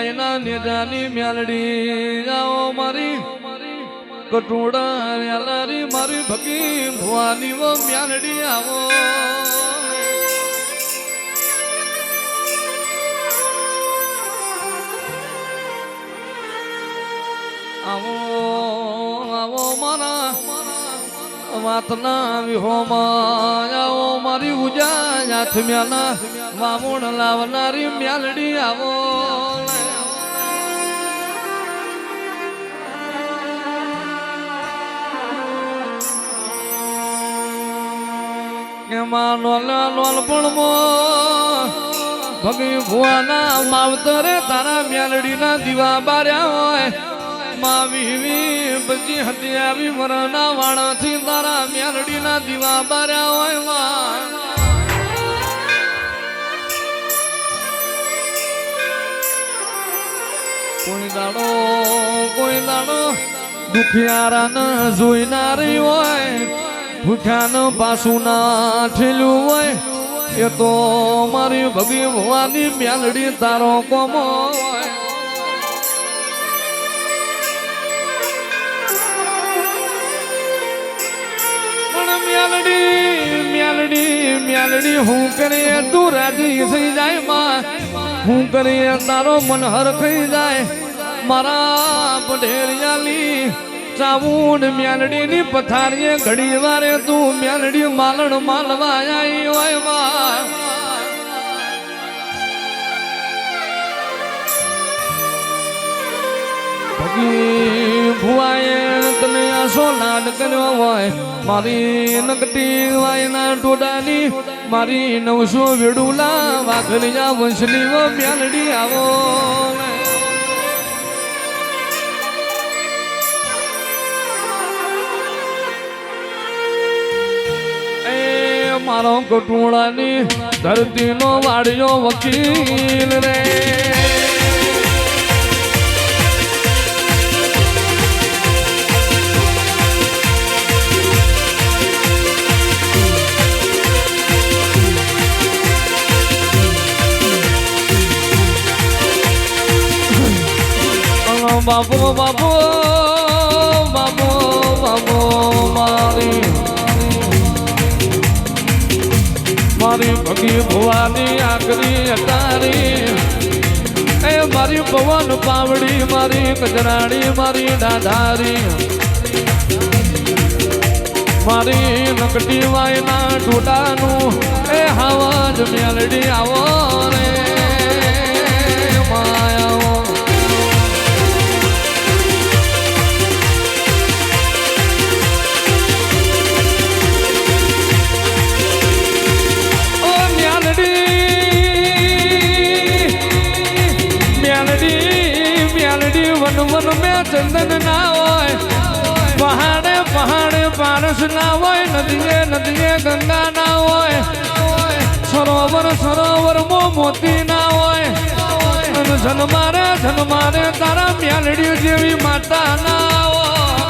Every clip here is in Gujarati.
વાયના નેજાની મ્યાલડી જાઓ મારી કટોડા યાલારી, મારી ભગી ભવાની વો મ્યાલડી, આવો. આવો આવો મારા વાતના વિહોમાં, આવો મારી ઉજા હાથ મ્યાલા, વામુણ લાવનારી મ્યાલડી, આવો. એમાં લોલ લોલ પણ ભગી ભુવાના માવતરે તારા મ્યાલડીના દીવા બાર્યા હોય. માવીવી પછી હત્યાવી મરના વાણાથી તારા મ્યાલડીના દીવા બાર્યા હોયમાં કોઈ દાડો કોઈ દાડો દુખિયારા જોઈનારી હોય. ભૂખ્યાને પાછું ના હોય, એ તો મારી ભગી ભવાની મ્યાલડી તારો કોમો મ્યાલડી મ્યાલડી મ્યાલડી, હું કરીએ તું રાજી થઈ જાય માં. હું કરીએ તારો મન થઈ જાય. મારા પઢેરિયાલી ચાવુંડ મ્યાલડી ની પથારીએ ઘડી વારે તું મ્યાલડી માલણ માલવા આવી હોયમાં ભુવાએ તમે આસો લાડ કર્યો હોય. મારી નકટી વાયના ટોડાની મારી નવસો વેડુલા વાઘરિયા વંશની મ્યાલડી આવો. મારો કટુણાની ધરતીનો વાડિયો વકીલ રે બાપુ બાપુ ભગી ભુવાની આકરી અટારી એ મારી પવન પાવડી, મારી કજરાણી મારી ડાધારી. મારી નકટી વાયના ટોટાનું એ હવા જ મેલડી આવો રે. માયાઓ મોતી ના હોય. જન્મારે જન્મારે તારા મ્યાલડી જેવી માતા ના હોય.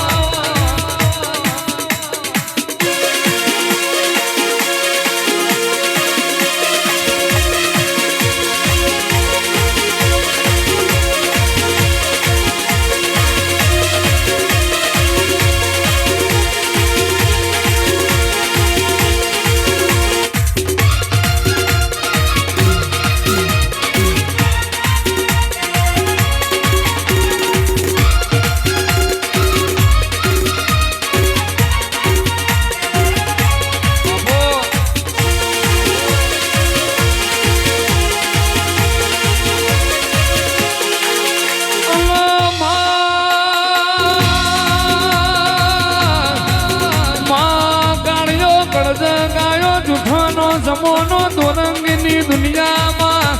જમોનો દોરંગની દુનિયામાં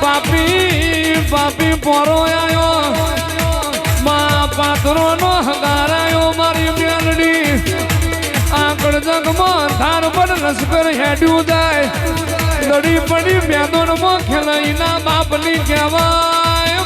પાપી પાપી પોરો આવ્યો માં પાત્રો નો હગારાયો મારી મેલડી આકડ જગમાં ધાર પર લશ્કર હેડ્યું જાય. લડી પડી મેદોનમાં ખેલાઈના બાપની કહેવાય.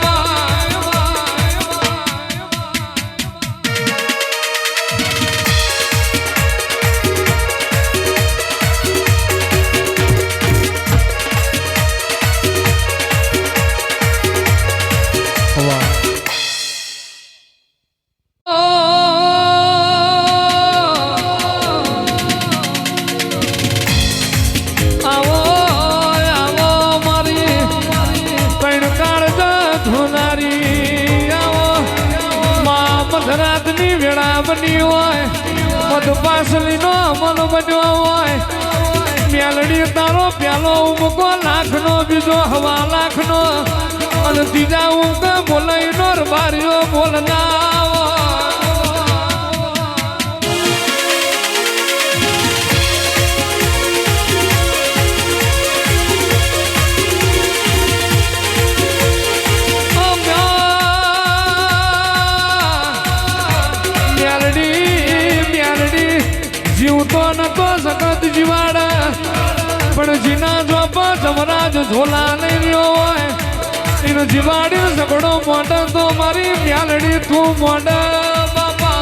જીના જોપ જમરાજ ઝોલા લઈ રહ્યો હોય. એનો જીવાડી સગડો મોઢ તો મારી મ્યાલડી તું બાપા.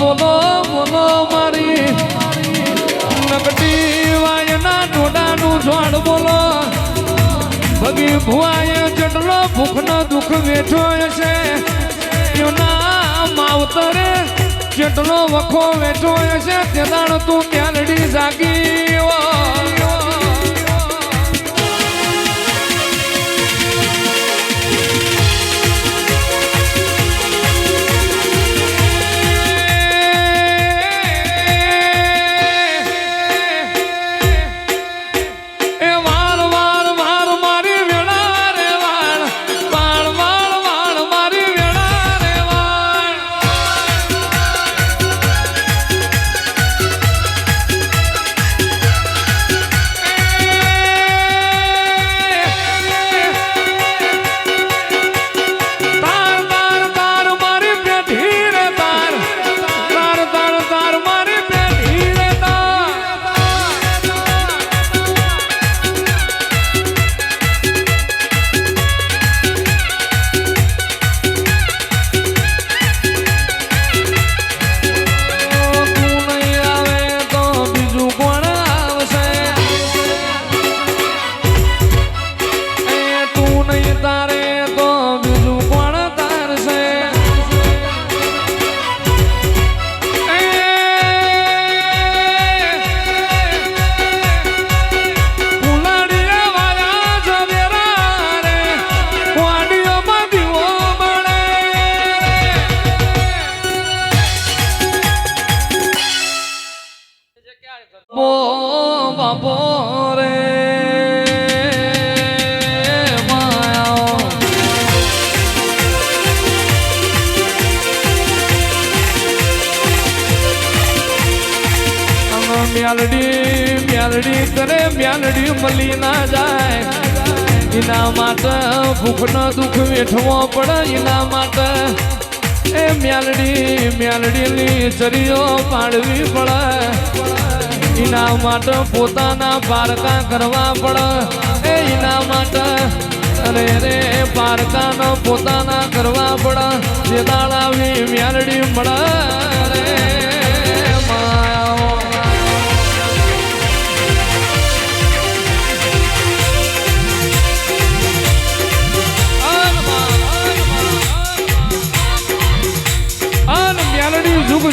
બોલો બોલો મારી. નકટી વાયના ડોડાનું ઝાડ બોલો. ભગી ભુવાએ જેટલો ભૂખનો દુઃખ વેઠો છે એના માવતરે જેટલો વખો વેઠો છે તે દાણ તું ત્યાંડી જાગી મ્યાલડી કરે મ્યાલડી મળી ના જાય. એના માટે ભૂખનો દુઃખ વેઠવો પડે એના માટે. એ મ્યાલડી, મ્યાલડીની ચરીઓ પાડવી પડે. એના માટે પોતાના પારકા કરવા પડે. એ એના માટે અરે રે પારકાનો પોતાના કરવા પડે. જે દાડાવી મ્યાલડી મળે.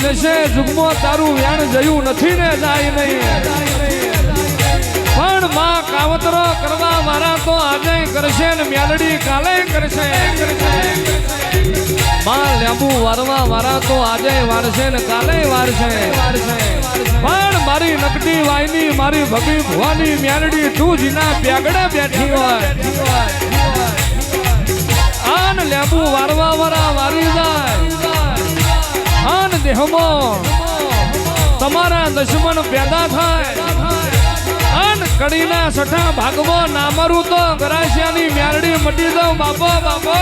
જશે જુગમાં તારું વ્યાણ જયું નથી ને જાય નહીં. પણ માં કાવતરો કરવા મારા તો આજે કરશે ને મ્યાલડી કાલે કરશે. માં લેબુ વારવા મારા તો આજે વારશે ને કાલે વારશે. પણ મારી નકટી વાયની, મારી ભગી ભુવાની મ્યાલડી તું જીના પ્યાગડે બેઠી હોય. આન લેબુ વારવા વારી દેહમાં તમારા દુશ્મન પેદા થાય. અન કડીના સઠા ભાગવો નામરું તો ગરાશિયાની મ્યારડી મટી દઉં, બાપો બાપો.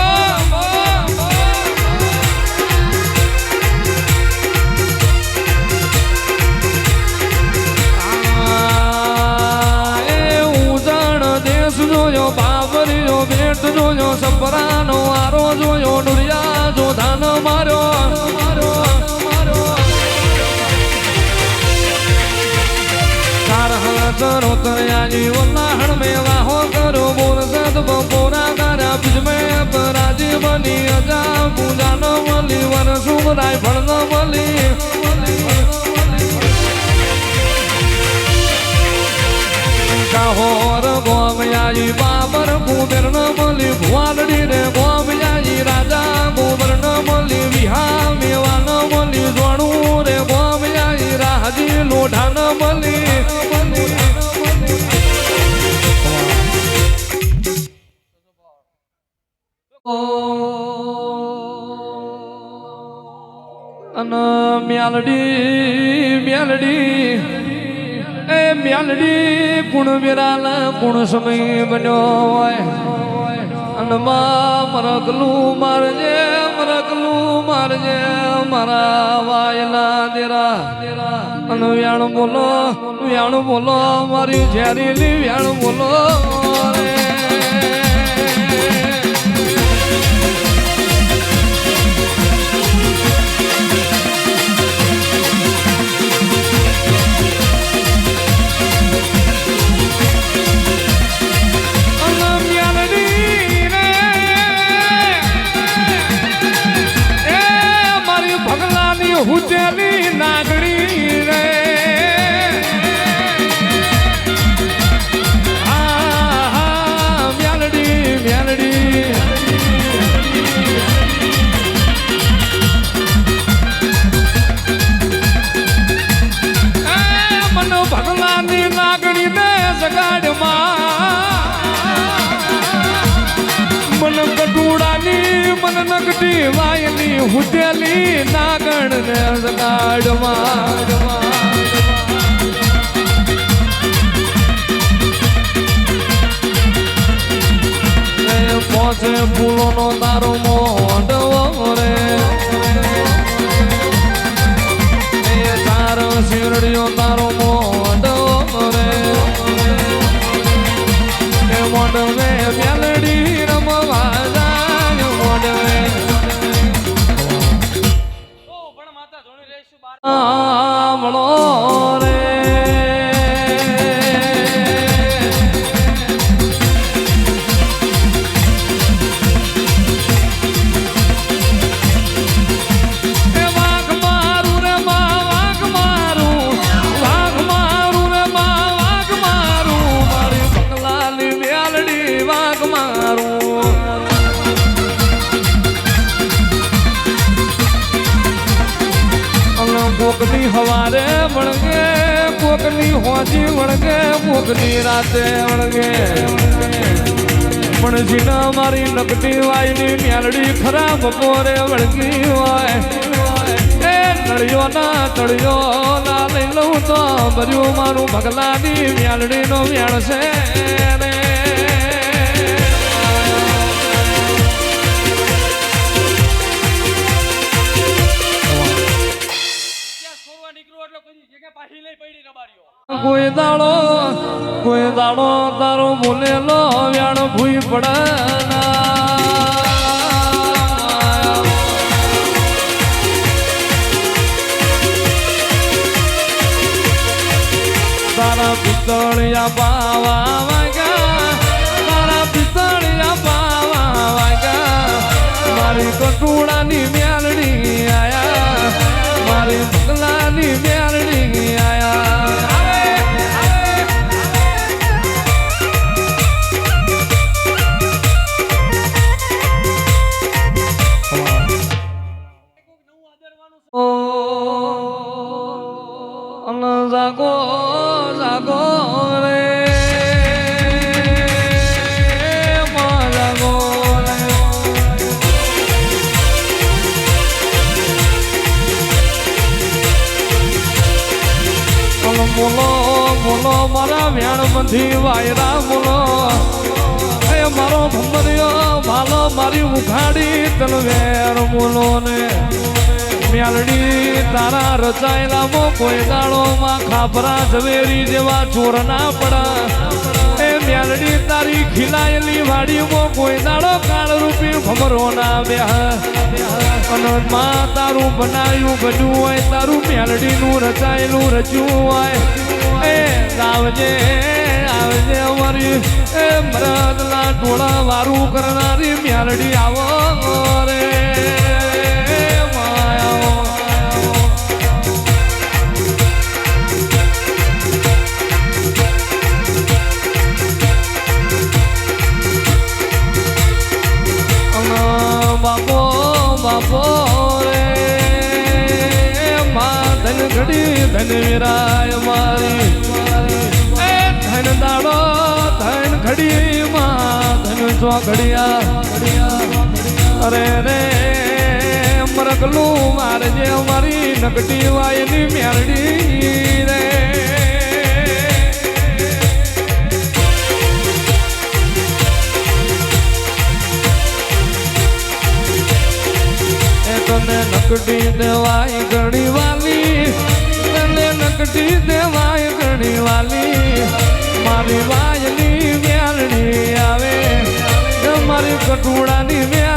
જોયો બાબરીયો ભેટ જોયો સપરાનો આરો જોયો ચાર હાજરો તરયાજી વલ્લાહણ મે વાહો કરો બોલ સદ બપોરા કર્યા બીજ મે પરાજી બની અજા પૂજા ન મળી વર સુમરાય ફળ ન મળી કાહોર ગોમયાજી બાબર કુબેર ન મળી ભુવાલડી રે ગોમયાજી રાજા કુબેર ન મળી વિહા મેવા ન મળી જોણું રે ગોમયાજી રાજી લોઢા ન મળી અને મ્યાલડી મ્યાલડી, એ મ્યાલડી કુણ વિરાલ કુણ સમય બન્યો હોય. મા મરકલું મારજે મરકલું મારજે, મારા વાયલા દેરા. અને વ્યાણ બોલો વ્યાણ બોલો, મારી ઝેરીલી વ્યાણ બોલો. હુતેલી નાગણ ને પોચે ફૂલો ફૂલોનો તારો મોઢવો એ ના, તળિયો ના લઈ લઉં તો ભર્યું મારું ભગલાની મ્યાલડી નો વ્યાણ છે રે. કોઈ દાડો કોઈ દાડો તારો બોલેલો વ્યાણ ભૂઈ પડાના બોલો બોલો મારા વ્યાણ બંધી વાયરા મૂલો. એ મારો ભમરિયો ભાલો, મારી ઉઘાડી તલવેર બોલો ને મ્યાલડી તારા રચાયેલા મો કોઈ દાડો માં ખાપરા ઝવેરી જેવા ચોર ના પડા. એ તારી ખીલાયેલી વાડી મો કોઈ દાડો કાળ રૂપી ભમરો ના બ્યાહ અને માં તારું બનાવ્યું ગજું હોય, તારું મ્યાલડી નું રચાયેલું રચ્યું હોય. એ આવજે આવજે અમારી, એ મરદના ટોળા વારું કરનારી મ્યાલડી આવો. ધન વિરાય મારી. એ ધન દાડો, ધન ઘડી માં ધન ચો ઘડિયા. અરે રે મરકલું મારજે મારી નકટી વાયની મેરડી રે. તને નકડી દેવાય મારી કટુડાની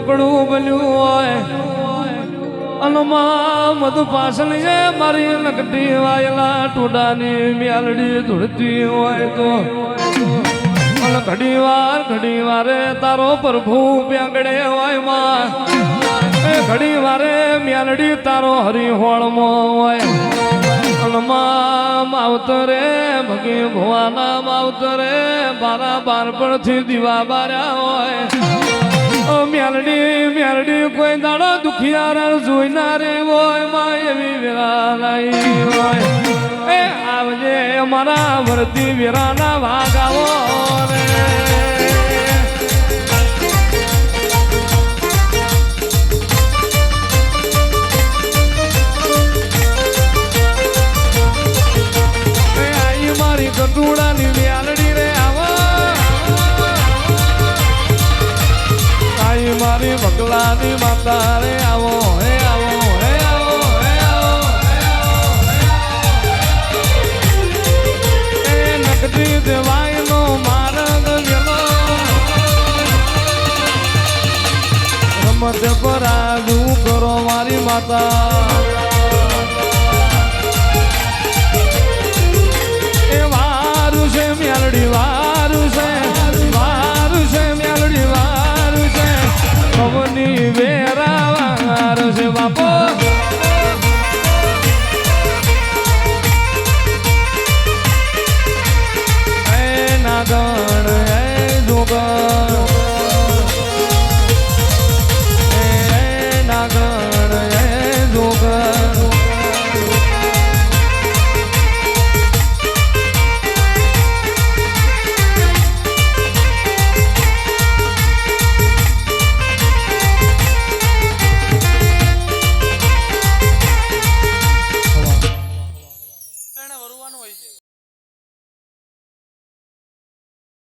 કોકડું બન્યું હોય. અનમાં મધુ પાસણ છે, મારી નકટી વાયલા ટોડાની મ્યાલડી ધૂળતી હોય તો. ઘડી વાર, ઘડી વારે તારો પ્રભુ પ્યાગડે હોયમાં. ઘડી વારે મ્યાલડી તારો હરિહોળમો હોય. માવતરે, ભગી ભુવાના માવતરે બારા બારપણથી દીવા બાર્યા હોય. ઓ મ્યાલડી મ્યાલડી કોઈ દાડો દુખિયાર જોઈનારે હોય, માં એવી વેરા લાઈ હોય. એ આવજે અમારા વરતી વિરાના વાગાવો રે. બગલાની માતા રે આવો હે આવો હે આવો હે આવો હે આવો, હે રમત પરાજુ કરો મારી માતા છે